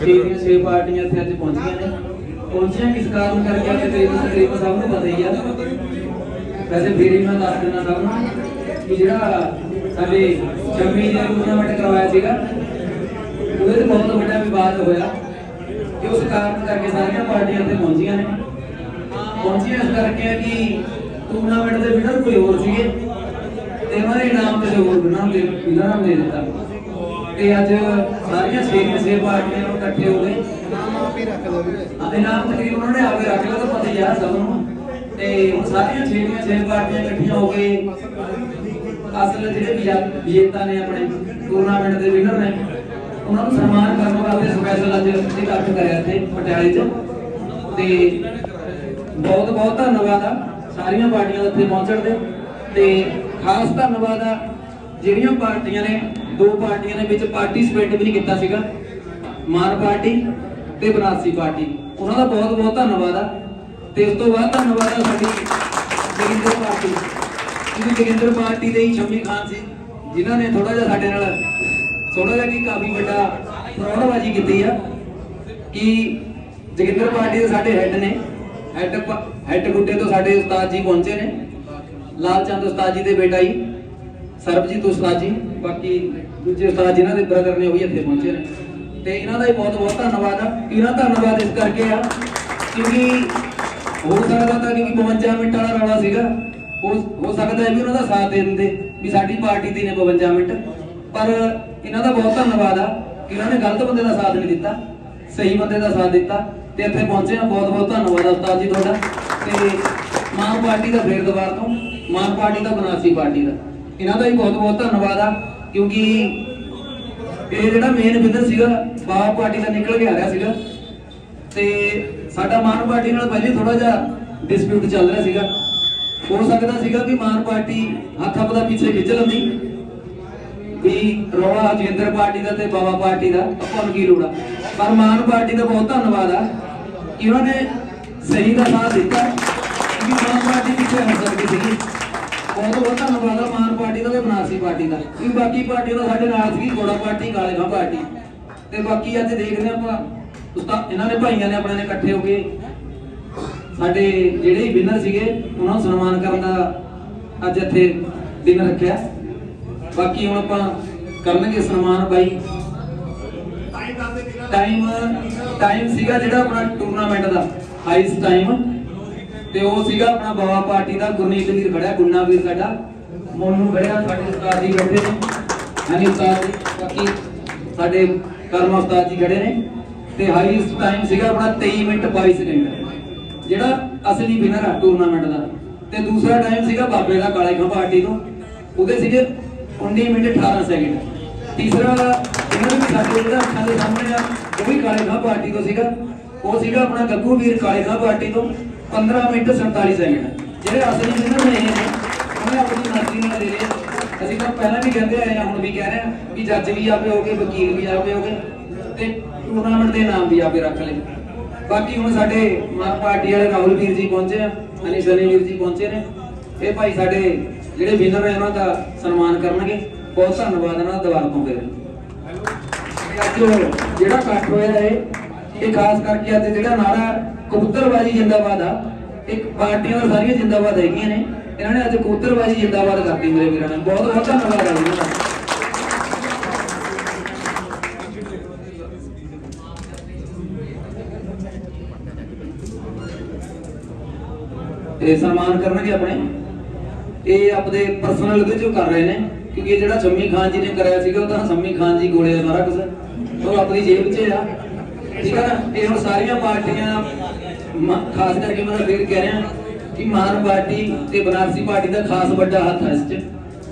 ਪਾਰਟੀਆਂ ਛੇ ਪਾਰਟੀਆਂ ਇੱਥੇ ਅੱਜ ਪਹੁੰਚੀਆਂ ਨੇ। ਪਹੁੰਚੀਆਂ ਕਿਸ ਕਾਰਨ ਕਰਕੇ? ਅੱਜ ਤਕਰੀਬਨ ਤਕਰੀਬਨ ਸਭ ਨੂੰ ਪਤਾ ਹੀ ਆ। ਵੈਸੇ ਫਿਰ ਹੀ ਮੈਂ ਦੱਸ ਦਿੰਦਾ ਸਭ ਨੂੰ ਕਿ ਜਿਹੜਾ ਸਾਡੇ ਜੰਮੀ ਦੇ ਟੂਰਨਾਮੈਂਟ ਕਰਵਾਇਆ ਸੀਗਾ, ਉਹਦੇ ਤੇ ਬਹੁਤ ਵੱਡਾ ਵਿਵਾਦ ਹੋਇਆ ਕਿ ਉਸ ਕਾਰਨ ਕਰਕੇ ਸਾਰੀਆਂ ਪਾਰਟੀਆਂ ਇੱਥੇ ਪਹੁੰਚੀਆਂ ਨੇ। ਪਹੁੰਚੀਆਂ ਇਸ ਕਰਕੇ ਆ ਕਿ ਟੂਰਨਾਮੈਂਟ ਦੇ ਵਿਨਰ ਕੋਈ ਹੋਰ ਸੀਗੇ ਤੇ ਉਹਨਾਂ ਦੇ ਇਨਾਮ ਤੇ ਹੋਰ ਨਾਮ ਦੇ ਇਨਾਮ ਦੇ ਦਿੱਤਾ। ਤੇ ਅੱਜ ਸਾਰੀਆਂ ਦੀਆਂ ਛੇ ਪਾਰਟੀਆਂ ਨੂੰ ਇਕੱਠੇ ਹੋ ਗਏ। ਨਾਮ ਆਪ ਹੀ ਰੱਖ ਲਓ ਵੀਰੇ। ਅਤੇ ਨਾਮ ਤਕਰੀਬਨ ਉਹਨਾਂ ਨੇ ਆਪੇ ਰੱਖ ਲਿਆ ਤਾਂ ਪਤਾ ਆ ਸਭ ਨੂੰ। ਤੇ ਹੁਣ ਸਾਰੀਆਂ ਦੀਆਂ ਛੇ ਪਾਰਟੀਆਂ ਇਕੱਠੀਆਂ ਹੋ ਕੇ ਅਸਲ ਜਿਹੜੇ ਵਿਜਾ- ਵਿਜੇਤਾ ਨੇ ਆਪਣੇ ਟੂਰਨਾਮੈਂਟ ਦੇ ਵਿਨਰ ਨੇ ਉਹਨਾਂ ਨੂੰ ਸਨਮਾਨ ਕਰਨ ਵਾਸਤੇ ਸਪੈਸ਼ਲ ਅੱਜ ਇਕੱਠ ਕਰਿਆ ਇੱਥੇ ਪਟਿਆਲੇ 'ਚ। ਤੇ ਬਹੁਤ ਬਹੁਤ ਧੰਨਵਾਦ ਆ ਸਾਰੀਆਂ ਪਾਰਟੀਆਂ ਦੇ ਇੱਥੇ ਪਹੁੰਚਣ ਦੇ। ਤੇ ਖਾਸ ਧੰਨਵਾਦ ਆ ਜਿਹੜੀਆਂ ਪਾਰਟੀਆਂ ਨੇ ਦੋ ਪਾਰਟੀਆਂ ਨੇ ਵਿੱਚ ਪਾਰਟਿਸਿਪੇਟ ਵੀ ਨਹੀਂ ਕੀਤਾ ਸੀਗਾ। ਮਾਨ ਪਾਰਟੀ ਤੇ ਬਨਾਰਸੀ ਪਾਰਟੀ। ਉਹਨਾਂ ਦਾ ਬਹੁਤ ਬਹੁਤ ਧੰਨਵਾਦ ਆ। ਤੇ ਉਸ ਤੋਂ ਬਾਅਦ ਧੰਨਵਾਦ ਆ ਸਾਡੀ ਜਗਿੰਦਰ ਪਾਰਟੀ। ਕਿਉਂਕਿ ਜਗਿੰਦਰ ਪਾਰਟੀ ਦੇ ਹੀ ਸ਼ਮੀ ਖਾਨ ਸੀ, ਜਿਨ੍ਹਾਂ ਨੇ ਥੋੜਾ ਜਿਹਾ ਸਾਡੇ ਨਾਲ ਥੋੜਾ ਜਿਹਾ ਕੀ ਕਾਫੀ ਵੱਡਾ ਫਰੌਡਬਾਜ਼ੀ ਕੀਤੀ ਆ ਕਿ ਜਗਿੰਦਰ ਪਾਰਟੀ ਦੇ ਸਾਡੇ ਹੈੱਡ ਨੇ। ਹੈੱਡ ਹੈੱਡ ਗੁੱਡੇ ਤੋਂ ਸਾਡੇ ਉਸਤਾਦ ਜੀ ਪਹੁੰਚੇ ਨੇ। ਲਾਲ ਚੰਦ ਉਸਤਾਦ ਜੀ ਦੇ ਬੇਟਾ ਜੀ। ਸਰਬਜੀਤ ਉਸਤਾਦ ਜੀ, ਬਾਕੀ ਦੂਜੇ ਉਸਤਾਦ ਜਿਨ੍ਹਾਂ ਦੇ ਬ੍ਰਦਰ ਨੇ ਉਹ ਵੀ ਇੱਥੇ ਪਹੁੰਚੇ ਨੇ। ਤੇ ਇਹਨਾਂ ਦਾ ਹੀ ਬਹੁਤ ਬਹੁਤ ਧੰਨਵਾਦ ਆ। ਇਹਨਾਂ ਦਾ ਧੰਨਵਾਦ ਇਸ ਕਰਕੇ ਆ ਕਿਉਂਕਿ ਹੋ ਸਕਦਾ ਤਾਂ ਕਿ 52 ਮਿੰਟ ਵਾਲਾ ਰੌਲਾ ਸੀਗਾ। ਹੋ ਸਕਦਾ ਹੈ ਵੀ ਉਹਨਾਂ ਦਾ ਸਾਥ ਦੇ ਦਿੰਦੇ ਵੀ ਸਾਡੀ ਪਾਰਟੀ ਦੀ ਨੇ 52 ਮਿੰਟ। ਪਰ ਇਹਨਾਂ ਦਾ ਬਹੁਤ ਧੰਨਵਾਦ ਆ ਕਿ ਇਹਨਾਂ ਨੇ ਗਲਤ ਬੰਦੇ ਦਾ ਸਾਥ ਨਹੀਂ ਦਿੱਤਾ, ਸਹੀ ਬੰਦੇ ਦਾ ਸਾਥ ਦਿੱਤਾ ਤੇ ਇੱਥੇ ਪਹੁੰਚੇ ਆ। ਬਹੁਤ ਬਹੁਤ ਧੰਨਵਾਦ ਉਸਤਾਦ ਜੀ ਤੁਹਾਡਾ। ਤੇ ਮਾਨ ਪਾਰਟੀ ਦਾ ਫੇਰ ਦੁਬਾਰ ਤੋਂ, ਮਾਨ ਪਾਰਟੀ ਦਾ, ਬਨਾਰਸੀ ਪਾਰਟੀ ਦਾ। ਇਹਨਾਂ ਦਾ ਵੀ ਬਹੁਤ ਬਹੁਤ ਧੰਨਵਾਦ ਆ, ਕਿਉਂਕਿ ਇਹ ਜਿਹੜਾ ਮੇਨ ਵਿਨਰ ਸੀਗਾ ਬਾਬਾ ਪਾਰਟੀ ਦਾ ਨਿਕਲ ਕੇ ਆ ਰਿਹਾ ਸੀਗਾ। ਤੇ ਸਾਡਾ ਮਾਨ ਪਾਰਟੀ ਨਾਲ ਪਹਿਲੇ ਥੋੜਾ ਜਿਹਾ ਡਿਸਪਿਊਟ ਚੱਲ ਰਿਹਾ ਸੀਗਾ। ਹੋ ਸਕਦਾ ਸੀਗਾ ਕਿ ਮਾਨ ਪਾਰਟੀ ਹੱਥ ਹੱਥ ਪਿੱਛੇ ਖਿੱਚ ਲੈਂਦੀ ਵੀ ਰੌਲਾ ਜੇਂਦਰ ਪਾਰਟੀ ਦਾ ਤੇ ਬਾਬਾ ਪਾਰਟੀ ਦਾ, ਆਪਾਂ ਨੂੰ ਕੀ ਲੋੜ ਆ। ਪਰ ਮਾਨ ਪਾਰਟੀ ਦਾ ਬਹੁਤ ਧੰਨਵਾਦ ਆ, ਕਿ ਉਹਨਾਂ ਨੇ ਸਹੀ ਦਾ ਸਾਥ ਦਿੱਤਾ ਕਿ ਮਾਨ ਪਾਰਟੀ ਪਿੱਛੇ ਹਟ ਸਕਦੀ ਸੀਗੀ। ਬਹੁਤ ਬਹੁਤ ਧੰਨਵਾਦ ਆ ਮਾਨ ਪਾਰਟੀ ਦਾ ਤੇ ਬਨਾਰਸੀ ਪਾਰਟੀ ਦਾ। ਵੀ ਬਾਕੀ ਪਾਰਟੀਆਂ ਦਾ ਸਾਡੇ ਨਾਲ ਸੀਗੀ ਗੋੜਾ ਪਾਰਟੀ ਕਾਲੇ ਖਾਂ ਪਾਰਟੀ। ਤੇ ਬਾਕੀ ਅੱਜ ਦੇਖਦੇ ਹਾਂ ਆਪਾਂ ਉਸਤਾਦ ਇਹਨਾਂ ਨੇ ਭਾਈਆਂ ਨੇ ਆਪਣੇ ਨੇ ਇਕੱਠੇ ਹੋ ਕੇ ਸਾਡੇ ਜਿਹੜੇ ਵਿਨਰ ਸੀਗੇ ਉਹਨਾਂ ਨੂੰ ਸਨਮਾਨ ਕਰਨ ਦਾ ਅੱਜ ਇੱਥੇ ਦਿਨ ਰੱਖਿਆ। ਬਾਕੀ ਹੁਣ ਆਪਾਂ ਕਰਨਗੇ ਸਨਮਾਨ ਬਾਈ। ਟਾਈਮ ਟਾਈਮ ਸੀਗਾ ਜਿਹੜਾ ਆਪਣਾ ਟੂਰਨਾਮੈਂਟ ਦਾ। ਹਾਈਸਟ ਟਾਈਮ ਤੇ ਉਹ ਸੀਗਾ ਆਪਣਾ ਬਾਵਾ ਪਾਰਟੀ ਦਾ ਗੁਰਨੀਤ ਵੀਰ ਖੜਿਆ ਗੁੰਨਾ ਵੀਰ ਸਾਡਾ। ਮੋਨੂ ਖੜਿਆ, ਸਾਡੇ ਉਸਤਾਦ ਜੀ ਬੈਠੇ ਨੇ। ਹਾਂਜੀ, ਉਸਤਾਦ ਜੀ, ਬਾਕੀ ਸਾਡੇ ਕਰਮ ਉਸਤਾਦ ਜੀ ਖੜੇ ਨੇ। ਤੇ ਹਾਈਸਟ ਟਾਈਮ ਸੀਗਾ ਆਪਣਾ 23 ਮਿੰਟ 22 ਸਕਿੰਟ ਜਿਹੜਾ ਅਸਲੀ ਵਿਨਰ ਆ ਟੂਰਨਾਮੈਂਟ ਦਾ। ਤੇ ਦੂਸਰਾ ਟਾਈਮ ਸੀਗਾ ਬਾਬੇ ਦਾ ਕਾਲੇ ਖਾਂ ਪਾਰਟੀ ਤੋਂ। ਉਹਦੇ ਸੀਗੇ 19 ਮਿੰਟ 18 ਸੈਕਿੰਡ ਤੀਸਰਾ ਇਹਨਾਂ ਵੀ ਸਾਡੇ ਜਿਹੜਾ ਅੱਖਾਂ ਦੇ ਸਾਹਮਣੇ ਆ, ਉਹ ਵੀ ਕਾਲੇ ਖਾਂ ਪਾਰਟੀ ਤੋਂ ਸੀਗਾ। ਉਹ ਸੀਗਾ ਆਪਣਾ ਗੱਗੂ ਵੀਰ ਕਾਲੇ ਪਾਰਟੀ ਤੋਂ 15 ਮਿੰਟ 47 ਸੈਕਿੰਡ। ਜਿਹੜੇ ਅਸਲੀ ਵਿਨਰ ਨੇ ਉਹਨੇ ਆਪਣੀ ਮਰਜ਼ੀ ਨਾਲ ਦੇ ਲਏ। ਅਸੀਂ ਤਾਂ ਪਹਿਲਾਂ ਵੀ ਕਹਿੰਦੇ ਆਏ ਆ ਹੁਣ ਵੀ ਕਹਿ ਰਹੇ ਆ ਕਿ ਜੱਜ ਵੀ ਆਪੇ ਹੋਗੇ ਵਕੀਲ ਵੀ ਆਪੇ ਹੋਗੇ ਤੇ ਟੂਰਨਾਮੈਂਟ ਦੇ ਨਾਮ ਵੀ ਆਪੇ ਰੱਖ ਲਏ। ਬਾਕੀ ਹੁਣ ਸਾਡੇ ਪਾਰਟੀ ਵਾਲੇ ਰਾਹੁਲ ਵੀਰ ਜੀ ਪਹੁੰਚੇ ਆ ਅਨੀ ਸਨੀ ਵੀਰ ਜੀ ਪਹੁੰਚੇ ਨੇ। ਇਹ ਭਾਈ ਸਾਡੇ ਜਿਹੜੇ ਵਿਨਰ ਨੇ, ਉਹਨਾਂ ਦਾ ਸਨਮਾਨ ਕਰਨਗੇ। ਬਹੁਤ ਧੰਨਵਾਦ ਇਹਨਾਂ ਦਾ ਦੁਬਾਰਾ ਤੋਂ ਫਿਰ। ਅੱਜ ਜਿਹੜਾ ਇਕੱਠ ਹੋਇਆ ਹੈ ਇਹ ਖਾਸ ਕਰਕੇ ਅੱਜ ਜਿਹੜਾ ਨਾਰਾ ਕਬੂਤਰਬਾਜੀ ਜਿੰਦਾਬਾਦ ਆ, ਇੱਕ ਪਾਰਟੀਆਂ ਦਾ ਸਾਰੀਆਂ ਜਿੰਦਾਬਾਦ ਹੈਗੀਆਂ ਨੇ। ਇਹਨਾਂ ਨੇ ਅੱਜ ਕਬੂਤਰਬਾਜੀ ਜਿੰਦਾਬਾਦ ਕਰਤੀ ਮੇਰੇ ਵੀਰਾਂ ਨੇ। ਬਹੁਤ ਬਹੁਤ ਧੰਨਵਾਦ ਹੈ ਜੀ ਤੇ ਸਨਮਾਨ ਕਰਨਗੇ ਆਪਣੇ। ਇਹ ਆਪਦੇ ਪਰਸਨਲ ਉਹਦੇ ਚੋਂ ਕਰ ਰਹੇ ਨੇ, ਕਿਉਂਕਿ ਜਿਹੜਾ ਸ਼ੰਮੀ ਖਾਨ ਜੀ ਨੇ ਕਰਾਇਆ ਸੀਗਾ, ਉਹ ਤਾਂ ਸ਼ੰਮੀ ਖਾਨ ਜੀ ਕੋਲੇ ਆ ਸਾਰਾ ਕੁਝ ਉਹ ਆਪਣੀ ਜੇਬ 'ਚ ਆ। ਠੀਕ ਹੈ ਨਾ ਇਹ ਹੁਣ ਸਾਰੀਆਂ ਪਾਰਟੀਆਂ ਮ- ਖਾਸ ਕਰਕੇ ਮੈਂ ਤਾਂ ਫੇਰ ਕਹਿ ਰਿਹਾ ਕਿ ਮਾਨ ਪਾਰਟੀ ਤੇ ਬਨਾਰਸੀ ਪਾਰਟੀ ਦਾ ਖਾਸ ਵੱਡਾ ਹੱਥ ਹੈ ਇਸ 'ਚ।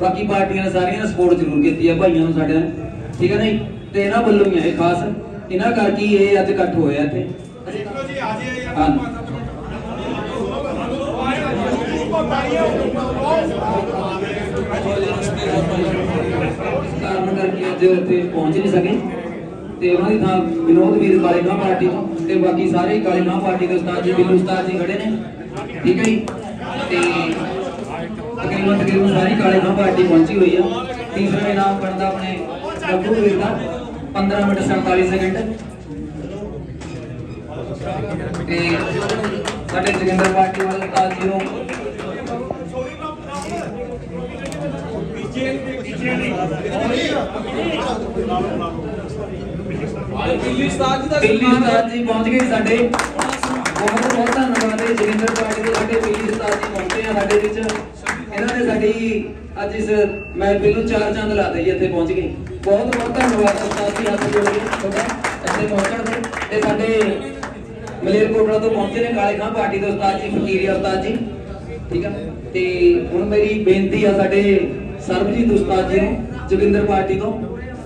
ਬਾਕੀ ਪਾਰਟੀਆਂ ਨੇ ਸਾਰੀਆਂ ਨੇ ਸਪੋਰਟ ਜ਼ਰੂਰ ਕੀਤੀ ਆ ਭਾਈਆਂ ਨੂੰ ਸਾਡਿਆਂ ਨੇ। ਠੀਕ ਹੈ ਨਹੀਂ? ਤੇ ਇਹਨਾਂ ਵੱਲੋਂ ਹੀ ਆ ਇਹ ਖਾਸ। ਇਹਨਾਂ ਕਰਕੇ ਹੀ ਇਹ ਅੱਜ ਇਕੱਠ ਹੋਇਆ ਇੱਥੇ। ਕਾਰਨ ਕਰਕੇ ਅੱਜ ਇੱਥੇ ਪਹੁੰਚ ਨਹੀਂ ਸਕੇ। ਤੇ ਉਹਨਾਂ ਦੀ ਥਾਂ ਵਿਨੋਦ ਵੀਰ ਕਾਲੇ ਖਾਂ ਪਾਰਟੀ ਤੋਂ ਤੇ ਬਾਕੀ ਸਾਰੇ ਕਾਲੇ ਖਾਂ ਪਾਰਟੀ ਦੇ ਉਸਤਾਦ ਜੀ, ਬਿੱਲੂ ਉਸਤਾਦ ਜੀ ਖੜੇ ਨੇ। ਠੀਕ ਹੈ ਜੀ? ਤੇ ਤਕਰੀਬਨ ਤਕਰੀਬਨ ਸਾਰੀ ਕਾਲੇ ਖਾਂ ਪਾਰਟੀ ਪਹੁੰਚੀ ਹੋਈ ਆ। ਤੀਸਰਾ ਇਨਾਮ ਬਣਦਾ ਆਪਣੇ ਗੱਗੂ ਵੀਰ ਦਾ। 15 ਮਿੰਟ 47 ਸੈਕਿੰਡ। ਤੇ ਸਾਡੇ ਜਗਿੰਦਰ ਪਾਰਟੀ ਵਾਲੇ ਉਸਤਾਦ ਜੀ ਨੂੰ ਦਿੱਲੀ ਉਸਤਾਦ ਜੀ ਪਹੁੰਚ ਗਏ ਸਾਡੇ। ਬਹੁਤ ਬਹੁਤ ਧੰਨਵਾਦ ਹੈ। ਜਗਿੰਦਰ ਪਾਰਟੀ ਦੇ ਸਾਡੇ ਦਿੱਲੀ ਉਸਤਾਦ ਜੀ ਪਹੁੰਚੇ ਆ ਸਾਡੇ ਵਿੱਚ। ਇਹਨਾਂ ਨੇ ਸਾਡੀ ਅੱਜ ਇਸ ਮਹਿਫਿਲ ਨੂੰ ਚਾਰ ਚੰਦ ਲਾ ਦਿੱਤੇ ਜੀ ਇੱਥੇ ਪਹੁੰਚ ਗਏ। ਬਹੁਤ ਬਹੁਤ ਧੰਨਵਾਦ ਉਸਤਾਦ ਜੀ ਹੱਥ ਜੋੜ ਕੇ ਤੁਹਾਡਾ ਇੱਥੇ ਪਹੁੰਚਣ ਦੇ ਤੇ ਸਾਡੇ ਮਲੇਰਕੋਟਲਾ ਤੋਂ ਪਹੁੰਚੇ ਨੇ ਕਾਲੇ ਖਾਂ ਪਾਰਟੀ ਦੇ ਉਸਤਾਦ ਜੀ ਫਕੀਰੀ ਉਸਤਾਦ ਜੀ। ਠੀਕ ਆ? ਤੇ ਹੁਣ ਮੇਰੀ ਬੇਨਤੀ ਆ ਸਾਡੇ ਸਰਬਜੀਤ ਉਸਤਾਦ ਜੀ ਨੂੰ ਜੋਗਿੰਦਰ ਪਾਰਟੀ ਤੋਂ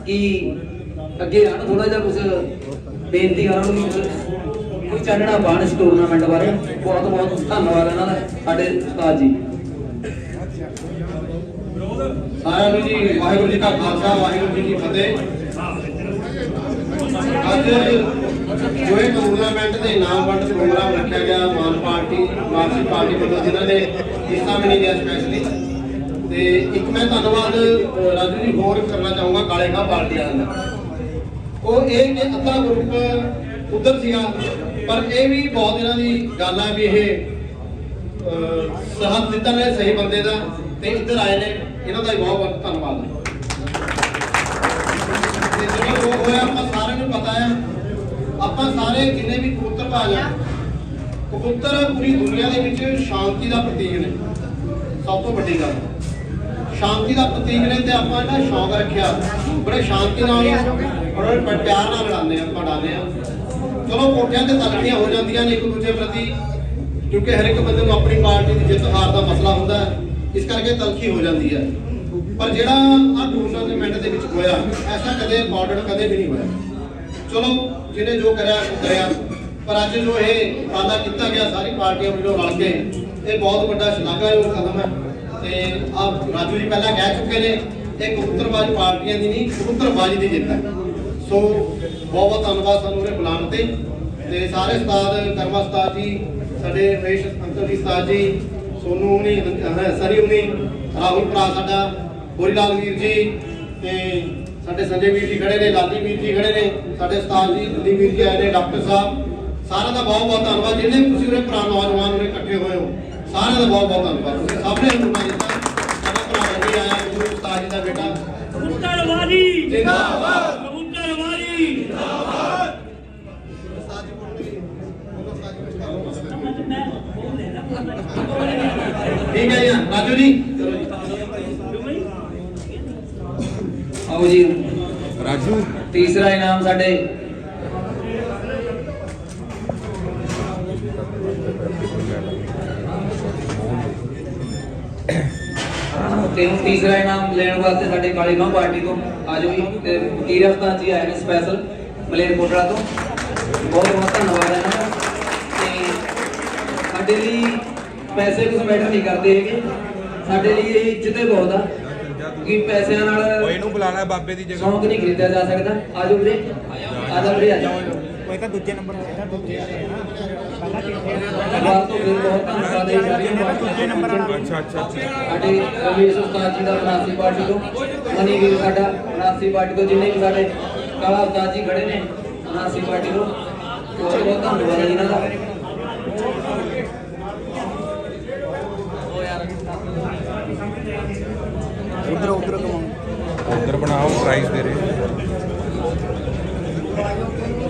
ਕਿ ਅੱਗੇ ਆਣ ਥੋੜਾ ਜਿਹਾ ਕੁਝ ਬੇਨਤੀ ਆ ਨੂੰ ਕੋਈ ਚਾਨਣਾ ਪਾਣ ਇਸ ਟੂਰਨਾਮੈਂਟ ਬਾਰੇ। ਬਹੁਤ ਬਹੁਤ ਧੰਨਵਾਦ ਇਹਨਾਂ ਦਾ, ਸਾਡੇ ਉਸਤਾਦ ਜੀ। ਸਾਰਿਆਂ ਨੂੰ ਜੀ, ਵਾਹਿਗੁਰੂ ਜੀ ਕਾ ਖਾਲਸਾ, ਵਾਹਿਗੁਰੂ ਜੀ ਕੀ ਫਤਿਹ। ਅੱਜ ਜੋ ਇਹ ਟੂਰਨਾਮੈਂਟ ਦੇ ਨਾਮ ਵੰਡ ਪ੍ਰੋਗਰਾਮ ਰੱਖਿਆ ਗਿਆ, ਮਾਨ ਪਾਰਟੀ ਮਾਰਕਸੀ ਪਾਰਟੀ ਵੱਲੋਂ ਜਿਨ੍ਹਾਂ ਨੇ ਹਿੱਸਾ ਵੀ ਨਹੀਂ ਲਿਆ ਸਪੈਸ਼ਲੀ ਤੇ ਇੱਕ ਮੈਂ ਧੰਨਵਾਦ, ਰਾਜੂ ਜੀ ਹੋਰ ਕਰਨਾ ਚਾਹੂੰਗਾ, ਕਾਲੇ ਖਾਂ ਪਾਰਟੀ ਵਾਲਿਆਂ ਦਾ। ਉਹ ਇਹ ਕਿ ਅੱਧਾ ਗਰੁੱਪ ਉਧਰ ਸੀਗਾ ਪਰ ਇਹ ਵੀ ਬਹੁਤ ਇਹਨਾਂ ਦੀ ਗੱਲ ਆ ਵੀ ਇਹ, ਅਹ ਦਿੱਤਾ ਨੇ, ਸਹੀ ਬੰਦੇ ਦਾ ਤੇ ਇੱਧਰ ਆਏ ਨੇ, ਇਹਨਾਂ ਦਾ ਵੀ ਬਹੁਤ ਬਹੁਤ ਧੰਨਵਾਦ ਤੇ ਜਿਹੜਾ ਜੋ ਹੋਇਆ, ਆਪਾਂ ਸਾਰਿਆਂ ਨੂੰ ਪਤਾ ਹੈ ਆਪਾਂ ਸਾਰੇ ਜਿੰਨੇ ਵੀ ਕਬੂਤਰ ਭਾਜ ਆ ਕਬੂਤਰ ਪੂਰੀ ਦੁਨੀਆ ਦੇ ਵਿੱਚ ਸ਼ਾਂਤੀ ਦਾ ਪ੍ਰਤੀਕ ਨੇ। ਸਭ ਤੋਂ ਵੱਡੀ ਗੱਲ, ਸ਼ਾਂਤੀ ਦਾ ਪ੍ਰਤੀਕ ਨੇ ਤੇ ਆਪਾਂ ਇਹਦਾ ਸ਼ੌਂਕ ਰੱਖਿਆ। ਬੜੇ ਸ਼ਾਂਤੀ ਨਾਲ ਔਰ ਬੜੇ ਪਿਆਰ ਨਾਲ ਲੜਾਉਂਦੇ ਆ ਪੜਾਉਂਦੇ ਆ। ਚਲੋ ਕੋਠਿਆਂ ਤੇ ਤਲਖੀਆਂ ਹੋ ਜਾਂਦੀਆਂ ਨੇ ਇੱਕ ਦੂਜੇ ਪ੍ਰਤੀ ਕਿਉਂਕਿ ਹਰ ਇੱਕ ਬੰਦੇ ਨੂੰ ਆਪਣੀ ਪਾਰਟੀ ਦੀ ਜਿੱਤ ਹਾਰ ਦਾ ਮਸਲਾ ਹੁੰਦਾ ਹੈ। ਇਸ ਕਰਕੇ ਤਲਖੀ ਹੋ ਜਾਂਦੀ ਹੈ। ਪਰ ਜਿਹੜਾ ਆ ਟੂਰਨਾਮੈਂਟ ਦੇ ਵਿੱਚ ਹੋਇਆ ਐਸਾ ਕਦੇ ਬਾਰਡਰ ਕਦੇ ਵੀ ਨਹੀਂ ਹੋਇਆ। ਚਲੋ ਜਿਹਨੇ ਜੋ ਕਰਿਆ ਉਹ ਕਰਿਆ। ਪਰ ਅੱਜ ਜੋ ਇਹ ਵਾਅਦਾ ਕੀਤਾ ਗਿਆ ਸਾਰੀ ਪਾਰਟੀਆਂ ਵੱਲੋਂ ਰਲ ਕੇ ਇਹ ਬਹੁਤ ਵੱਡਾ ਸ਼ਲਾਘਾਯੋਗ ਕਦਮ ਹੈ। ਤੇ ਆਪ ਰਾਜੂ ਜੀ ਪਹਿਲਾਂ ਕਹਿ ਚੁੱਕੇ ਨੇ ਇਹ ਕਬੂਤਰਬਾਜ਼ ਪਾਰਟੀਆਂ ਦੀ ਨਹੀਂ ਕਬੂਤਰਬਾਜ਼ੀ ਦੀ ਜਿੱਤ ਹੈ। ਸੋ ਬਹੁਤ ਬਹੁਤ ਧੰਨਵਾਦ ਸਾਨੂੰ ਉਰੇ ਬੁਲਾਉਣ ਤੇ। ਤੇ ਸਾਰੇ ਉਸਤਾਦ ਕਰਮਾ ਉਸਤਾਦ ਜੀ, ਸਾਡੇ ਰਮੇਸ਼ ਅੰਕਲ ਜੀ, ਉਸਤਾਦ ਜੀ, ਸੋਨੂ ਹੁਣੀ ਸਰੀ ਹੁਣੀ ਰਾਹੁਲ ਭਰਾ ਸਾਡਾ ਹੋਰੀ ਲਾਲ ਵੀਰ ਜੀ, ਤੇ ਸਾਡੇ ਸੰਜੇ ਵੀਰ ਜੀ ਖੜੇ ਨੇ, ਲਾਲੀ ਵੀਰ ਜੀ ਖੜੇ ਨੇ, ਸਾਡੇ ਉਸਤਾਦ ਜੀ, ਦਿੱਲੀ ਵੀਰ ਜੀ ਆਏ ਨੇ, ਡਾਕਟਰ ਸਾਹਿਬ। ਸਾਰਿਆਂ ਦਾ ਬਹੁਤ ਬਹੁਤ ਧੰਨਵਾਦ। ਜਿੰਨੇ ਤੁਸੀਂ ਉਰੇ ਭਰਾ ਨੌਜਵਾਨ ਉਰੇ ਇਕੱਠੇ ਹੋਏ ਹੋ, ਸਾਰਿਆਂ ਦਾ ਬਹੁਤ ਬਹੁਤ ਧੰਨਵਾਦ। ਸਭ ਨੇ ਰਵੀ ਆਇਆ ਗੁਰੂ ਉਸਤਾਦ ਜੀ ਦਾ ਬੇਟਾ। ਕਬੂਤਰ ਵਾਲੀ ਜਿੰਦਾਬਾਦ। ਕਬੂਤਰ ਵਾਲੀ ਠੀਕ ਹੈ ਜੀ ਰਾਜੂ ਜੀ ਚਲੋ ਜੀ। ਆਓ ਜੀ। ਰਾਜੂ। ਤੀਸਰਾ ਇਨਾਮ ਸਾਡੇ। ਤੇ ਹੁਣ ਤੀਸਰਾ ਇਨਾਮ ਲੈਣ ਵਾਸਤੇ ਸਾਡੇ ਕਾਲੀ ਗਾਂ ਪਾਰਟੀ ਤੋਂ ਆਜੋ ਜੀ ਤੇ ਵਕੀਰ ਉਸਤਾਦ ਜੀ ਆਏ ਨੇ ਸਪੈਸ਼ਲ ਮਲੇਰਕੋਟਲਾ ਤੋਂ। ਬਹੁਤ ਬਹੁਤ ਧੰਨਵਾਦ ਹੈ ਤੇ ਸਾਡੇ ਲਈ ਪੈਸੇ ਕੁਝ ਮੈਟਰ ਨਹੀਂ ਕਰਦੇ ਹੈਗੇ। ਸਾਡੇ ਲਈ ਇਹ ਇੱਜ਼ਤ ਹੀ ਬਹੁਤ ਆ ਕਿ ਪੈਸਿਆਂ ਨਾਲ ਉਹ ਇਹਨੂੰ ਬੁਲਾਣਾ ਬਾਬੇ ਦੀ ਜਗ੍ਹਾ। ਸ਼ੌਂਕ ਨਹੀਂ ਖਰੀਦਿਆ ਜਾ ਸਕਦਾ। ਆਜੋ ਵੀਰੇ। ਆਜਾ ਵੀਰੇ ਆਜਾ ਕੋਈ ਤਾਂ ਦੂਜੇ ਨੰਬਰ ਤੇ ਦੂਜੇ ਆ ਨਾ। ਬਾਤ ਤੋਂ ਫਿਰ ਬਹੁਤ ਧੰਨਵਾਦ ਹੈ ਸਾਰੀਆਂ ਦੂਜੇ ਨੰਬਰ ਵਾਲਾ ਅੱਛਾ ਅੱਛਾ। ਸਾਡੇ ਰਮੇਸ਼ ਉਸਤਾਦ ਜੀ ਦਾ ਬਨਾਸੀ ਪਾਰਟੀ ਤੋਂ ਮਨੀ ਵੀਰ ਸਾਡਾ ਬਨਾਸੀ ਪਾਰਟੀ ਤੋਂ ਜਿੰਨੇ ਵੀ ਸਾਡੇ ਕਾਲਾ ਉਸਤਾਦ ਜੀ ਖੜੇ ਨੇ ਬਨਾਸੀ ਪਾਰਟੀ ਤੋਂ ਬਹੁਤ ਬਹੁਤ ਧੰਨਵਾਦ ਹੈ ਇਹਨਾਂ ਦਾ। ਉਧਰ ਉਧਰ ਕਮਾਉਂ ਉਧਰ ਬਣਾਓ ਪ੍ਰਾਈਜ਼ ਦੇ ਰਹੇ।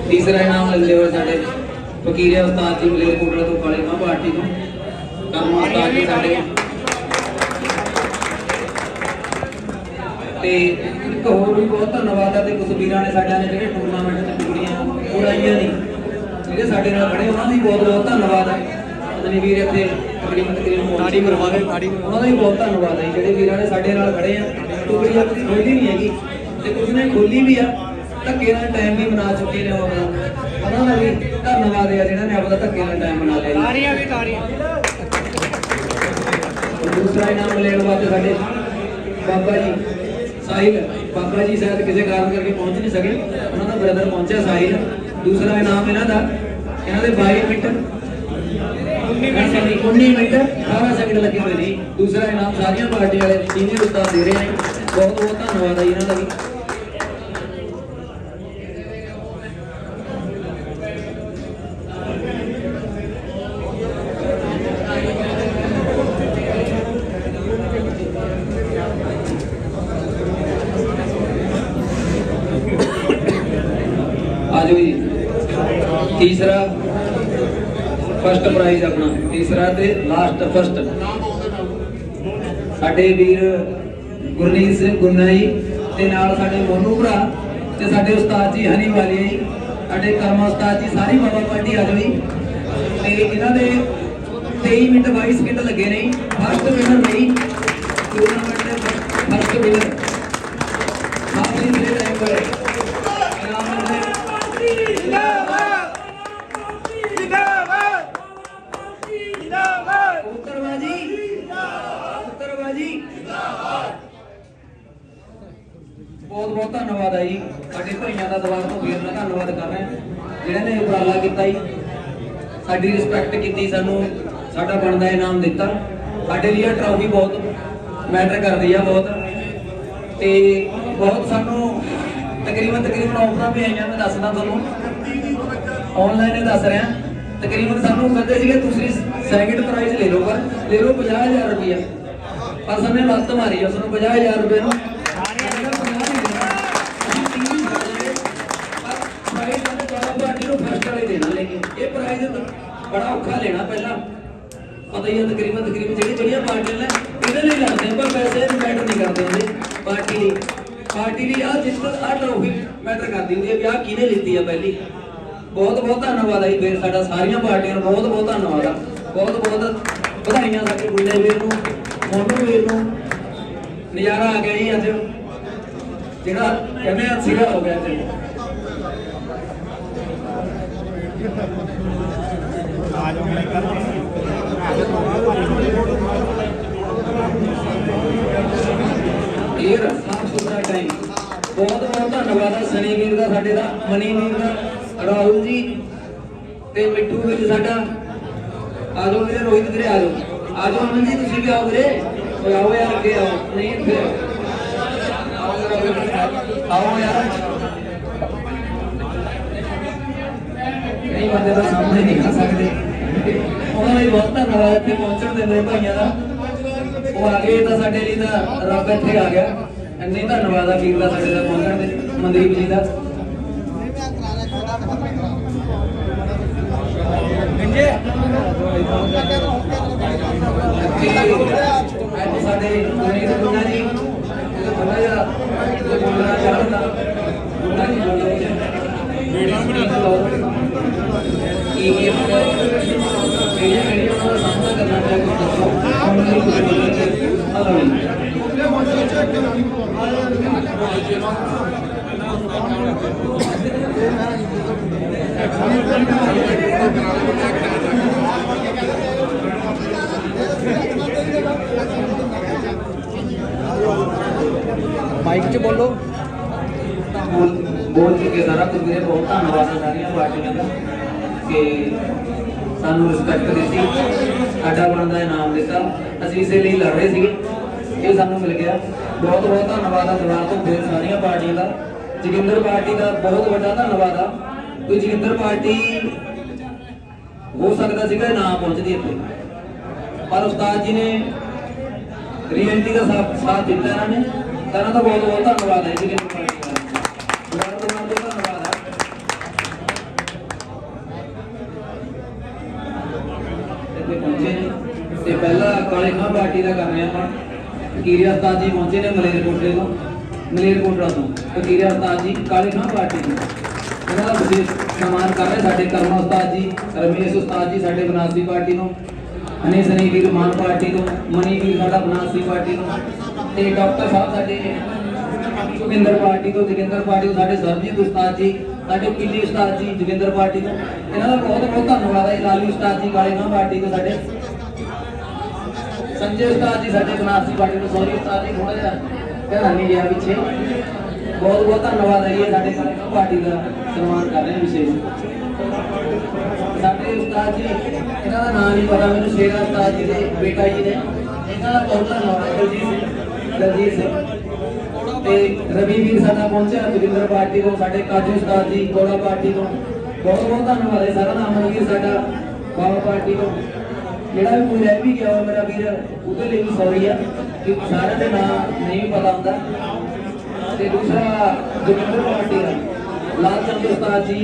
ਤੀਸਰਾ ਇਨਾਮ ਲੈਂਦੇ ਹੋਏ ਸਾਡੇ ਫਕੀਰੇ ਉਸਤਾਦ ਜੀ ਮਲੇਰਕੋਟਲਾ ਤੋਂ ਕਾਲੇ ਮਾਂ ਪਾਰਟੀ ਤੋਂ। ਕਰਮਾ ਉਸਤਾਦ ਜੀ ਸਾਡੇ ਤੇ ਇੱਕ ਹੋਰ ਵੀ ਬਹੁਤ ਧੰਨਵਾਦ ਹੈ ਤੇ ਕੁਝ ਵੀਰਾਂ ਨੇ ਸਾਡਿਆਂ ਨੇ ਜਿਹੜੇ ਟੂਰਨਾਮੈਂਟ ਤੇ ਟੁਕੜੀਆਂ ਉਡਾਈਆਂ ਨਹੀਂ। ਜਿਹੜੇ ਸਾਡੇ ਨਾਲ ਖੜੇ ਉਹਨਾਂ ਦਾ ਬਹੁਤ ਬਹੁਤ ਧੰਨਵਾਦ ਹੈ ਅਦਨੀ ਵੀਰ ਇੱਥੇ ਤਕਰੀਬਨ ਤਕਰੀਬਨ ਤਾੜੀ ਮਰਵਾ ਦੇ, ਤਾੜੀ ਉਹਨਾਂ ਦਾ ਵੀ ਬਹੁਤ ਧੰਨਵਾਦ ਹੈ ਜਿਹੜੇ ਵੀਰਾਂ ਨੇ ਸਾਡੇ ਨਾਲ ਖੜੇ ਆ ਟੁਕੜੀਆਂ ਖੋਲੀ ਨਹੀਂ ਹੈਗੀ। ਤੇ ਕੁਝ ਨੇ ਖੋਲੀ ਵੀ ਆ ਧੱਕੇ ਨਾਲ ਟਾਈਮ ਵੀ ਬਣਾ ਚੁੱਕੇ ਨੇ ਉਹ ਆਪਣਾ। ਉਹਨਾਂ ਦਾ ਵੀ ਧੰਨਵਾਦ ਹੈ ਜਿਹਨਾਂ ਨੇ ਆਪਣਾ ਧੱਕੇ ਨਾਲ ਟਾਈਮ ਬਣਾ ਲਿਆ। ਤਾਰੀਆਂ ਵੀ ਤਾਰੀਆਂ ਦੂਸਰਾ ਇਨਾਮ ਲੈਣ ਵਾਸਤੇ ਸਾਡੇ ਬਾਬਾ ਜੀ ਸਾਹਿਲ। ਬਾਬਾ ਜੀ ਸ਼ਾਇਦ ਕਿਸੇ ਕਾਰਨ ਕਰਕੇ ਪਹੁੰਚ ਨਹੀਂ ਸਕੇ। ਉਹਨਾਂ ਦਾ ਬ੍ਰਦਰ ਪਹੁੰਚਿਆ ਸਾਹਿਲ। ਦੂਸਰਾ ਇਨਾਮ ਇਹਨਾਂ ਦਾ ਇਹਨਾਂ ਦੇ 22 ਮਿੰਟ। 19 ਮਿੰਟ 18 ਸੈਕਿੰਡ ਲੱਗੇ ਹੋਏ ਨੇ ਦੂਸਰਾ ਇਨਾਮ ਸਾਰੀਆਂ ਪਾਰਟੀਆਂ ਵਾਲੇ ਸੀਨੀਅਰ ਉਸਤਾਦ ਦੇ ਰਹੇ ਨੇ। ਬਹੁਤ ਬਹੁਤ ਧੰਨਵਾਦ ਹੈ ਇਹਨਾਂ ਦਾ ਵੀ ਆਜੋ ਜੀ ਤੀਸਰਾ ਫਸਟ ਪ੍ਰਾਈਜ਼ ਆਪਣਾ, ਤੀਸਰਾ ਤੇ ਲਾਸਟ ਫਸਟ ਸਾਡੇ ਵੀਰ ਗੁਰਨੀਤ ਸਿੰਘ ਗੁੰਨਾ ਜੀ ਤੇ ਨਾਲ ਸਾਡੇ ਮੋਨੂ ਭਰਾ ਤੇ ਸਾਡੇ ਉਸਤਾਦ ਜੀ ਹਨੀ ਵਾਲੀਆ ਜੀ, ਸਾਡੇ ਕਰਮਾ ਉਸਤਾਦ ਜੀ ਸਾਰੀ ਬਾਬਾ ਪਾਰਟੀ ਆ ਜਾਓ ਤੇ ਇਹਨਾਂ ਦੇ 23 ਮਿੰਟ 22 ਸਕਿੰਟ ਲੱਗੇ ਨੇ ਫਸਟ ਵਿਨਰ ਨਹੀਂ ਟੂਰਨਾਮੈਂਟ ਦੇ ਫਸਟ ਵਿਨਰ ਆਖਰੀ ਮੇਰੇ ਟਾਈਮ ਪਰ ਬਹੁਤ ਧੰਨਵਾਦ ਆ ਜੀ। ਸਾਡੇ ਭਾਈਆਂ ਦਾ ਦੁਬਾਰਾ ਤੋਂ ਫੇਰ ਮੈਂ ਧੰਨਵਾਦ ਕਰ ਰਿਹਾ ਜਿਹੜੇ ਨੇ ਉਪਰਾਲਾ ਕੀਤਾ ਜੀ। ਸਾਡੀ ਰਿਸਪੈਕਟ ਕੀਤੀ ਸਾਨੂੰ, ਸਾਡਾ ਬਣਦਾ ਇਨਾਮ ਦਿੱਤਾ। ਸਾਡੇ ਲਈ ਇਹ ਟਰਾਫੀ ਬਹੁਤ ਮੈਟਰ ਕਰਦੀ ਆ ਬਹੁਤ। ਤੇ ਬਹੁਤ ਸਾਨੂੰ ਤਕਰੀਬਨ ਤਕਰੀਬਨ ਆਫਰਾਂ ਵੀ ਆਈਆਂ, ਮੈਂ ਦੱਸਦਾ ਤੁਹਾਨੂੰ। ਆਨਲਾਈਨ ਹੀ ਦੱਸ ਰਿਹਾ। ਤਕਰੀਬਨ ਸਾਨੂੰ ਕਹਿੰਦੇ ਸੀਗੇ, ਤੁਸੀਂ ਸੈਕਿੰਡ ਪ੍ਰਾਈਜ਼ ਲੈ ਲਓ ਪਰ, ਲੈ ਲਓ 50000 ਰੁਪਇਆ ਪਰ ਸਾਨੇ ਲੱਤ ਮਾਰੀ ਉਸ ਨੂੰ 50000 ਰੁਪਏ ਨੂੰ ਪਾਰਟੀ ਨੂੰ ਫਸਟ ਵਾਲੇ ਦੇਣਾ ਲੇਕਿਨ ਇਹ ਪ੍ਰਾਈਜ਼ ਬੜਾ ਔਖਾ ਲੈਣਾ ਪਹਿਲਾਂ ਪਤਾ ਤਕਰੀਬਨ ਤਕਰੀਬਨ ਜਿਹੜੀ ਜਿਹੜੀਆਂ ਪਾਰਟੀਆਂ ਨੇ ਇਹਦੇ ਲਈ ਲੜਦੇ ਆ, ਪੈਸੇ ਮੈਟਰ ਨਹੀਂ ਕਰਦੇ ਹੁੰਦੇ ਪਾਰਟੀ ਪਾਰਟੀ ਲਈ ਆ ਜਿਸ ਆ ਟਰੋਫੀ ਮੈਟਰ ਕਰਦੀ ਹੁੰਦੀ ਹੈ ਵੀ ਆ ਕਿਹਨੇ ਲਿੱਤੀ ਆ ਪਹਿਲੀ। ਬਹੁਤ ਬਹੁਤ ਧੰਨਵਾਦ ਹੈ ਫਿਰ ਸਾਡਾ ਸਾਰੀਆਂ ਪਾਰਟੀਆਂ ਨੂੰ ਬਹੁਤ ਬਹੁਤ ਧੰਨਵਾਦ ਆ। ਬਹੁਤ ਬਹੁਤ ਵਧਾਈਆਂ ਸਾਡੇ ਗੁੱਲੇ ਵੀਰ ਨੂੰ ਮੋਨੂ ਵੀਰ ਨੂੰ। ਨਜ਼ਾਰਾ ਆ ਗਿਆ ਜੀ ਅੱਜ। ਜਿਹੜਾ ਕਹਿੰਦੇ ਆ ਸਿਰਾ ਹੋ ਗਿਆ ਅੱਜ ਆ ਜਾਓ ਮੈਂ ਕਰ ਇਹ ਸਾਫ਼ ਸੁਥਰਾ ਟਾਈਮ ਬਹੁਤ ਬਹੁਤ ਧੰਨਵਾਦ ਹੈ ਸਨੀ ਵੀਰ ਦਾ, ਸਾਡੇ ਦਾ, ਮਨੀ ਵੀਰ ਦਾ, ਰਾਹੁਲ ਜੀ ਤੇ ਮਿੱਠੂ ਵੀਰ ਸਾਡਾ। ਆਜੋ ਵੀਰੇ, ਰੋਹਿਤ ਵੀਰੇ ਆਜੋ ਆਜੋ ਅਮਨ ਜੀ, ਤੁਸੀਂ ਵੀ ਆਓ ਵੀਰੇ। ਓਏ ਆਓ ਯਾਰ, ਅੱਗੇ ਆਓ। ਨਹੀਂ ਫਿਰ ਆਓ। ਯਾਰ। ਨਹੀਂ, ਬੰਦੇ ਦਾ ਸਾਹਮਣੇ ਨਹੀਂ ਆ ਸਕਦੇ। ਉਹਨਾਂ ਲਈ ਬਹੁਤ ਧੰਨਵਾਦ ਇੱਥੇ ਪਹੁੰਚਣ ਦੇ ਮੇਰੇ ਭਾਈਆਂ ਦਾ। ਉਹ ਆ ਗਏ ਤਾਂ ਸਾਡੇ ਲਈ ਤਾਂ ਰੱਬ ਇੱਥੇ ਆ ਗਿਆ। ਇੰਨੇ ਧੰਨਵਾਦ ਆ ਵੀਰ ਦਾ ਸਾਡੇ ਦਾ ਪਹੁੰਚਣ ਦੇ। ਮਨਦੀਪ ਜੀ ਦਾ। ਅੱਜ ਸਾਡੇ ਗੁਰਮੀਤ ਗੁੰਨਾ ਜੀ ਥੋੜਾ ਜਿਹਾ ਬੋਲਣਾ ਚਾਹੁੰਦਾ ਗੁੰਨਾ ਜੀ ਬੋਲੋ ਕੀ ਕੀ ਇਹ ਜਿਹੜੀ ਉਹਨਾਂ ਦਾ ਸਾਹਮਣਾ ਕਰਨਾ ਚਾਹੀਦਾ ਦੱਸੋ ਉਹਨਾਂ ਲਈ ਕੁਝ ਬੋਲਣਾ ਚਾਹੀਦਾ ਮਾਈਕ 'ਚ ਬੋਲੋ। ਬੋਲ ਬੋਲ ਚੁੱਕੇ ਸਾਰਾ ਕੁਝ। ਵੀਰੇ ਬਹੁਤ ਧੰਨਵਾਦ ਸਾਰੀਆਂ ਪਾਰਟੀਆਂ ਦਾ, ਕਿ ਸਾਨੂੰ ਰਿਸਪੈਕਟ ਦਿੱਤੀ, ਸਾਡਾ ਬਣਦਾ ਇਨਾਮ ਦਿੱਤਾ। ਅਸੀਂ ਇਸੇ ਲਈ ਲੜ ਰਹੇ ਸੀਗੇ। ਇਹ ਸਾਨੂੰ ਮਿਲ ਗਿਆ। ਬਹੁਤ ਬਹੁਤ ਧੰਨਵਾਦ ਆ ਦੁਬਾਰਾ ਤੋਂ ਫਿਰ ਸਾਰੀਆਂ ਪਾਰਟੀਆਂ ਦਾ। ਜੋਗਿੰਦਰ ਪਾਰਟੀ ਦਾ ਬਹੁਤ ਵੱਡਾ ਧੰਨਵਾਦ ਆ। ਕੋਈ ਜੋਗਿੰਦਰ ਪਾਰਟੀ ਹੋ ਸਕਦਾ ਸੀਗਾ ਨਾ ਪਹੁੰਚਦੀ ਇੱਥੇ। ਪਰ ਉਸਤਾਦ ਜੀ ਨੇ ਰੀਐਂਟੀ ਦਾ ਸਾਥ ਦਿੱਤਾ ਇਹਨਾਂ ਨੇ। ਤਾਂ ਦਾ ਬਹੁਤ ਬਹੁਤ ਧੰਨਵਾਦ ਹੈ ਜੋਗਿੰਦਰ ਪਾਰਟੀ ਦਾ। ਤੇ ਪਹਿਲਾ ਕਾਲੇ ਖਾਂ ਪਾਰਟੀ ਦਾ ਕਰ ਰਿਹਾ ਆਪਾਂ। ਕੀਰੀਆ ਉਸਤਾਦ ਜੀ ਪਹੁੰਚੇ ਨੇ ਮਲੇਰਕੋਟਲੇ ਤੋਂ। ਮਲੇਰਕੋਟਲਾ ਤੋਂ। ਫਕੀਰਿਆ ਉਸਤਾਦ ਜੀ, ਕਾਲੇ ਖਾਂ ਪਾਰਟੀ ਤੋਂ ਇਹਨਾਂ ਦਾ ਵਿਸ਼ੇਸ਼ ਸਨਮਾਨ ਕਰ ਰਹੇ ਸਾਡੇ ਕਰਮਾ ਉਸਤਾਦ ਜੀ, ਰਮੇਸ਼ ਉਸਤਾਦ ਜੀ ਸਾਡੇ ਬਨਾਸੀ ਪਾਰਟੀ ਤੋਂ। ਅਨੇ ਸਨੀ ਵੀਰ ਮਾਨ ਪਾਰਟੀ ਤੋਂ, ਮਨੀ ਵੀਰ ਸਾਡਾ ਬਨਾਸੀ ਪਾਰਟੀ ਤੋਂ। ਤੇ ਡਾਕਟਰ ਸਾਹਿਬ ਸਾਡੇ ਜੋਗਿੰਦਰ ਪਾਰਟੀ ਤੋਂ, ਜੋਗਿੰਦਰ ਪਾਰਟੀ ਤੋਂ, ਸਾਡੇ ਸਰਬਜੀਤ ਉਸਤਾਦ ਜੀ, ਸਾਡੇ ਕਿੱਲੀ ਉਸਤਾਦ ਜੀ, ਜੋਗਿੰਦਰ ਪਾਰਟੀ ਤੋਂ। ਇਹਨਾਂ ਦਾ ਬਹੁਤ ਬਹੁਤ ਧੰਨਵਾਦ ਹੈ। ਲਾਲੀ ਉਸਤਾਦ ਜੀ, ਕਾਲੇ ਖਾਂ ਪਾਰਟੀ ਤੋਂ ਸਾਡੇ ਸੰਜੇ ਉਸਤਾਦ ਜੀ ਸਾਡੇ ਬਨਾਰਸੀ ਪਾਰਟੀ ਤੋਂ ਸੌਰੀ ਉਸਤਾਦ ਜੀ ਥੋੜਾ ਜਿਹਾ ਧਿਆਨ ਨਹੀਂ ਗਿਆ ਪਿੱਛੇ। ਬਹੁਤ ਬਹੁਤ ਧੰਨਵਾਦ ਹੈ ਸਾਡੇ ਪਾਰਟੀ ਦਾ ਸਨਮਾਨ ਕਰ ਰਹੇ ਵਿਸ਼ੇਸ਼। ਸਾਡੇ ਉਸਤਾਦ ਜੀ, ਇਹਨਾਂ ਦਾ ਨਾਮ ਨਹੀਂ ਪਤਾ ਮੈਨੂੰ, ਸ਼ੇਰਾ ਉਸਤਾਦ ਜੀ ਦੇ ਬੇਟਾ ਜੀ ਨੇ। ਇਹਨਾਂ ਦਾ ਬਹੁਤ ਧੰਨਵਾਦ ਹੈ ਦਲਜੀਤ ਦਲਜੀਤ ਸਿੰਘ। ਤੇ ਰਵੀ ਵੀਰ ਸਾਡਾ ਪਹੁੰਚਿਆ ਜੋਗਿੰਦਰ ਪਾਰਟੀ ਤੋਂ, ਸਾਡੇ ਕਾਜੂ ਉਸਤਾਦ ਜੀ ਕੋੜਾ ਪਾਰਟੀ ਤੋਂ। ਬਹੁਤ ਬਹੁਤ ਧੰਨਵਾਦ ਹੈ, ਸਾਰਾ ਨਾਮ ਵੀਰ ਸਾਡਾ ਬਾਬਾ ਪਾਰਟੀ ਤੋਂ। ਜਿਹੜਾ ਵੀ ਕੋਈ ਰਹਿ ਵੀ ਗਿਆ ਹੋਵੇ ਮੇਰਾ ਵੀਰ ਉਹਦੇ ਲਈ ਵੀ ਸੌਰੀ ਆ ਕਿ ਸਾਰਿਆਂ ਦੇ ਨਾਮ ਨਹੀਂ ਪਤਾ ਹੁੰਦਾ। ਤੇ ਦੂਸਰਾ ਜੋਗਿੰਦਰ ਪਾਰਟੀ ਦਾ ਲਾਲ ਚੰਦ ਉਸਤਾਦ ਜੀ।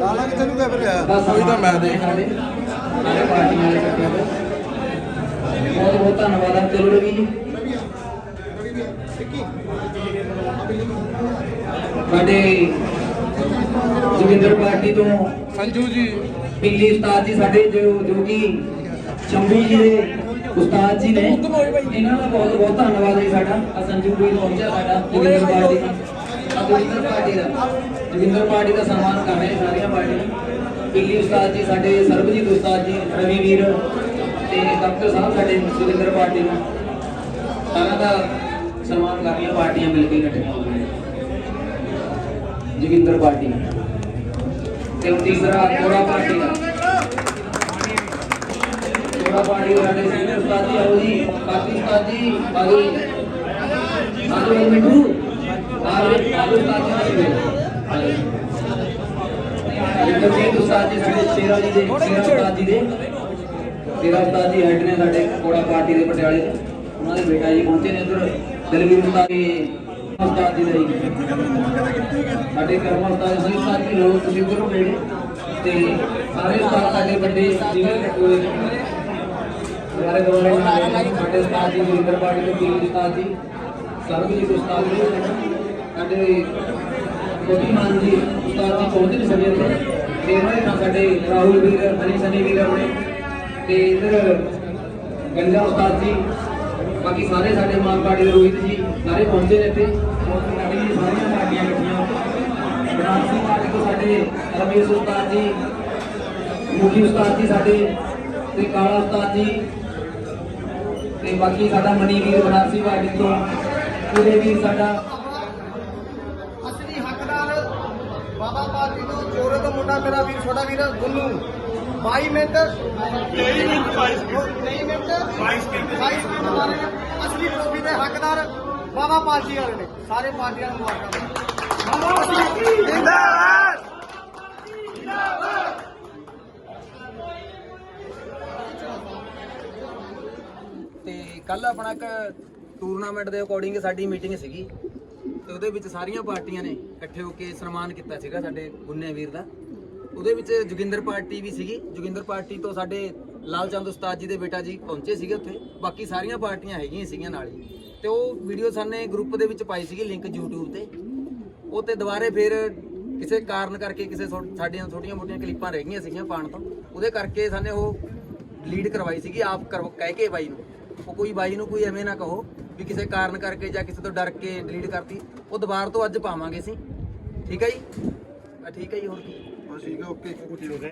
ਲਾਲਾ ਕਿੱਥੇ ਨੂੰ ਗਿਆ ਬਸ ਕੋਈ ਤਾਂ ਮੈਂ ਦੇਖ ਸਾਡੇ ਸਾਰੇ ਪਾਰਟੀਆਂ ਵਾਲੇ ਇਕੱਠੇ ਹੋਏ ਬਹੁਤ ਬਹੁਤ ਧੰਨਵਾਦ ਆ। ਚਲੋ ਰਵੀ ਜੀ। ਸਾਡੇ ਜੋਗਿੰਦਰ ਪਾਰਟੀ ਤੋਂ ਸੰਜੂ ਜੀ। ਪਿੰਲੀ ਉਸਤਾਦ ਜੀ ਸਾਡੇ ਜੋ ਜੋ ਕਿ ਜੀ ਦੇ ਉਸਤਾਦ ਜੀ ਨੇ, ਇਹਨਾਂ ਦਾ ਬਹੁਤ ਬਹੁਤ ਧੰਨਵਾਦ ਹੈ ਸਾਡਾ। ਆ ਵੀ ਪਹੁੰਚਿਆ ਸਾਡਾ, ਜੋਗਿੰਦਰ ਪਾਰਟੀ ਦਾ। ਜੋਗਿੰਦਰ ਪਾਰਟੀ ਦਾ। ਜੋਗਿੰਦਰ ਪਾਰਟੀ ਦਾ ਸਨਮਾਨ ਕਰ ਰਹੇ ਸਾਰੀਆਂ ਪਾਰਟੀਆਂ। ਪਿੰਲੀ ਉਸਤਾਦ ਜੀ ਸਾਡੇ ਸਰਬਜੀਤ ਉਸਤਾਦ ਜੀ, ਰਵੀ ਵੀਰ ਤੇ ਡਾਕਟਰ ਸਾਹਿਬ ਸਾਡੇ ਜੋਗਿੰਦਰ ਪਾਰਟੀ ਨੂੰ ਸਾਰਿਆਂ ਦਾ ਸਨਮਾਨ ਕਰ ਰਹੀਆਂ ਪਾਰਟੀਆਂ ਮਿਲ ਕੇ ਇਕੱਠੀਆਂ ਹੋ ਗਈਆਂ ਜੋਗਿੰਦਰ ਪਾਰਟੀ ਤੇ ਤੀਸਰਾ ਕੋੜਾ ਪਾਰਟੀ ਦਾ ਕੋੜਾ ਪਾਰਟੀ ਦੇ ਸਾਡੇ ਸੀਨੀਅਰ ਉਸਤਾਦ ਜੀ ਆਓ ਜੀ। ਕਾਫੀ ਉਸਤਾਦ ਜੀ ਆਓ ਜੀ ਮਿੱਠੂ ਆਓ ਜੀ ਉਸਤਾਦ ਜੀ ਆਓ ਜੀ ਉਸਤਾਦ ਜੀ ਸਾਡੇ ਸ਼ੇਰਾ ਜੀ ਦੇ, ਸ਼ੇਰਾ ਉਸਤਾਦ ਜੀ ਦੇ। ਸ਼ੇਰਾ ਉਸਤਾਦ ਜੀ ਹੈਡ ਨੇ ਸਾਡੇ ਕੋੜਾ ਪਾਰਟੀ ਦੇ ਪਟਿਆਲੇ ਉਹਨਾਂ ਦੇ ਬੇਟਾ ਜੀ ਪਹੁੰਚੇ ਨੇ ਇੱਧਰ। ਦਲਵੀਰ ਉਸਤਾਦ ਜੀ ਉਸਤਾਦ ਜੀ ਦਾ ਸਾਡੇ ਕਰਮਾ ਉਸਤਾਦ ਜੀ ਉਸਤਾਦ ਜੀ ਲੋਕ ਤੁਸੀਂ ਇੱਧਰ ਨੂੰ ਤੇ ਸਾਰੇ ਉਸਤਾਦ ਸਾਡੇ ਵੱਡੇ ਜਿਵੇਂ ਕੱਟੇ ਹੋਏ ਨੇ। ਸਾਡੇ ਉਸਤਾਦ ਜੀ ਗੁਰਿੰਦਰ ਪਾਰਟੀ ਦੇ ਪੀਰ ਉਸਤਾਦ ਜੀ ਸਰਬਜੀਤ ਉਸਤਾਦ ਜੀ ਸਾਡੇ ਕੋਟੀ ਮਾਨ ਜੀ ਉਸਤਾਦ ਜੀ ਪਹੁੰਚ ਨਹੀਂ ਤੇ ਇਹਨਾਂ ਨਾਲ ਸਾਡੇ ਰਾਹੁਲ ਵੀਰ, ਹਰੀ ਸਨੀ ਵੀਰ ਆਪਣੇ। ਤੇ ਇਧਰ ਗੰਗਾ ਉਸਤਾਦ ਜੀ ਬਾਕੀ ਸਾਰੇ ਸਾਡੇ ਮਾਨ ਪਾਰਟੀ ਦੇ ਰੋਹਿਤ ਜੀ ਸਾਰੇ ਪਹੁੰਚੇ ਨੇ ਇੱਥੇ। ਸਾਡੀ ਸਾਰੀਆਂ ਪਾਰਟੀਆਂ ਇਕੱਠੀਆਂ ਬਨਾਰਸੀ ਪਾਰਟੀ ਤੋਂ ਸਾਡੇ ਰਮੇਸ਼ ਉਸਤਾਦ ਜੀ ਮੁਖੀ ਉਸਤਾਦ ਜੀ ਸਾਡੇ ਤੇ ਕਾਲਾ ਉਸਤਾਦ ਜੀ ਤੇ ਬਾਕੀ ਸਾਡਾ ਮਨੀ ਵੀਰ ਬਨਾਰਸੀ ਪਾਰਟੀ ਤੋਂ ਪੂਰੇ ਵੀਰ ਸਾਡਾ ਅਸਲੀ ਹੱਕਦਾਰ ਬਾਬਾ ਪਾਰਟੀ ਤੋਂ ਚੋਰੇ ਤੋਂ ਮੁੰਡਾ ਮੇਰਾ ਵੀਰ, ਛੋਟਾ ਵੀਰ Gunnu 22 minute. 23 minute 23 minute. 22 minute ਨੇ। ਅਸਲੀ ਟਰੋਫੀ ਦੇ ਹੱਕਦਾਰ ਬਾਬਾ ਪਾਰਟੀ ਵਾਲੇ ਨੇ। ਸਾਰੇ ਪਾਰਟੀਆਂ ਨੂੰ ਮੁਬਾਰਕਾਂ। ਬਾਬਾ ਪਾਰਟੀ ਜਿੰਦਾਬਾਦ। ਤੇ ਕੱਲ ਆਪਣਾ ਇੱਕ ਟੂਰਨਾਮੈਂਟ ਦੇ ਅਕੋਰਡਿੰਗ ਸਾਡੀ ਮੀਟਿੰਗ ਸੀਗੀ। ਤੇ ਉਹਦੇ ਵਿੱਚ ਸਾਰੀਆਂ ਪਾਰਟੀਆਂ ਨੇ ਇਕੱਠੇ ਹੋ ਕੇ ਸਨਮਾਨ ਕੀਤਾ ਸੀਗਾ ਸਾਡੇ ਗੁੰਨੇ ਵੀਰ ਦਾ। ਉਹਦੇ ਵਿੱਚ ਜੋਗਿੰਦਰ ਪਾਰਟੀ ਵੀ ਸੀਗੀ। ਜੋਗਿੰਦਰ ਪਾਰਟੀ ਤੋਂ ਸਾਡੇ ਲਾਲ ਚੰਦ ਉਸਤਾਦ ਜੀ ਦੇ ਬੇਟਾ ਜੀ ਪਹੁੰਚੇ ਸੀਗੇ ਉੱਥੇ। ਬਾਕੀ ਸਾਰੀਆਂ ਪਾਰਟੀਆਂ ਹੈਗੀਆਂ ਸੀਗੀਆਂ ਨਾਲ ਹੀ। ਤੇ ਉਹ ਵੀਡੀਓ ਸਾਨੇ ਗਰੁੱਪ ਦੇ ਵਿੱਚ ਪਾਈ ਸੀਗੀ ਲਿੰਕ YouTube ਤੇ। ਉਹ ਤੇ ਦੁਬਾਰੇ ਫਿਰ ਕਿਸੇ ਕਾਰਨ ਕਰਕੇ ਕਿਸੇ ਛੋ- ਸਾਡੀਆਂ ਛੋਟੀਆਂ ਮੋਟੀਆਂ ਕਲਿੱਪਾਂ ਰਹਿ ਗਈਆਂ ਸੀਗੀਆਂ ਪਾਣ ਤੋਂ। ਉਹਦੇ ਕਰਕੇ ਸਾਨੇ ਉਹ ਲੀਡ ਕਰਵਾਈ ਸੀਗੀ ਆਪ ਕਰਵ- ਕਹਿ ਕੇ ਬਾਈ ਨੂੰ। ਉਹ ਕੋਈ ਬਾਈ ਨੂੰ ਕੋਈ ਐਵੇਂ ਨਾ ਕਹੋ ਵੀ ਕਿਸੇ ਕਾਰਨ ਕਰਕੇ ਜਾਂ ਕਿਸੇ ਤੋਂ ਡਰ ਕੇ ਡਿਲੀਟ ਕਰਤੀ। ਉਹ ਦੁਬਾਰਾ ਤੋਂ ਅੱਜ ਪਾਵਾਂਗੇ ਅਸੀਂ। ਠੀਕ ਹੈ ਜੀ? ਠੀਕ ਹੈ ਜੀ, ਹੋਰ ਕੀ? ਠੀਕ ਹੈ ਓਕੇ